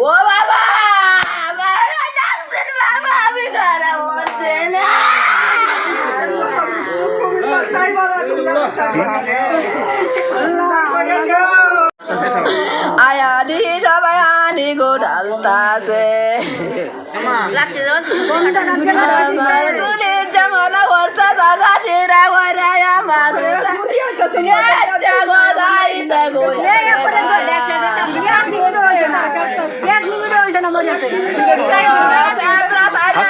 ও বাবা আমার বাবা আমি ঘরে বলতে না। আয়া দি সবাই আনি গো ডালতাছে আমার তুলি যেমন বর্ষা জাগা সেরা ঘরে আমার গেছে গো যাইতে গো এক মিনিট হয়েছে না মরিয়াছে হাসপাতালে নিসলাইন? হাসপাতালে নিয়ে গেছি আমার ওতে দমই বালাই গেছে খালি মিলে কইছে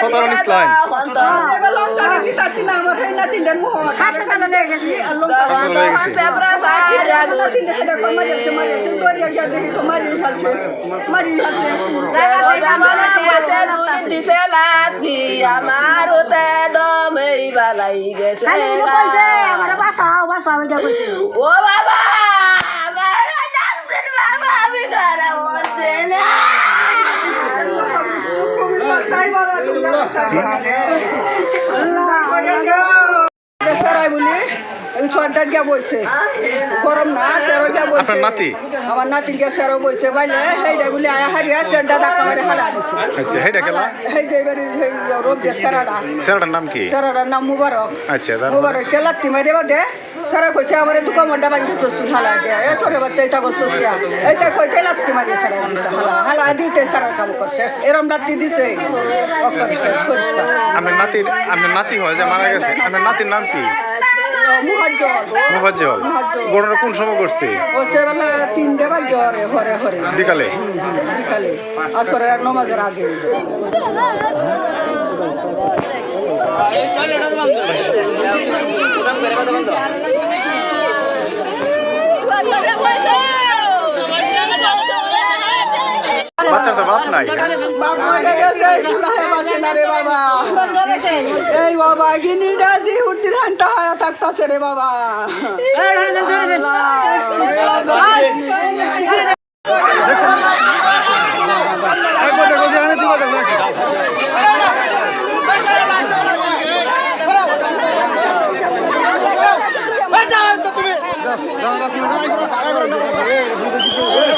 আমার বাসাও বাসাও এটা কইছে। ও বাবা আমার ডাক্তার বাবা আমি ঘরে বলতে না সেরাই বলি ছয়টা গিয়া বইছে গরম না সেরো গিয়া বইছে নাতি? আমার নাতি গিয়া সেরো বইছে বাইলে সেইটা বলি আয়া হারিয়া সেরটা ডাক্তার মারে হালা দিছে আচ্ছা হেটা কেলা সেই যে এবারে সেই রোগ দিয়ে সেরাটা নাম কি? সেরাটার নাম মুবারক। আচ্ছা মুবারক কে লাত্তি মারে বাদে সারা কইছে আমার দোকান মন্ডা বাঙ্গি চস্তু হালা দিয়া এ সরে বাচ্চা এটা করছস দিয়া এইটা কই কে লাত্তি মারে সারা দিছে হালা হালা দিতে সারা কাম কর শেষ এরম লাত্তি দিছে? অকর শেষ পরিষ্কার। আপনার নাতির আপনার নাতি হয় যে মারা গেছে। আপনার নাতির নাম কি? মুহাজ্জল। মুফাজ্জল কোন সময় করছে? তিনটে বা জ্বরে হরে হরে। বিকালে? বিকালে। আসরের নমাজের আগে। বাচ্চার তো বাপ নাই বাপ মরে গেছে সুলাহে বাঁচে না রে বাবা এই বাবা গিনিটা জি উঠি রান্তা হায়া থাকতাছে রে বাবা তুমি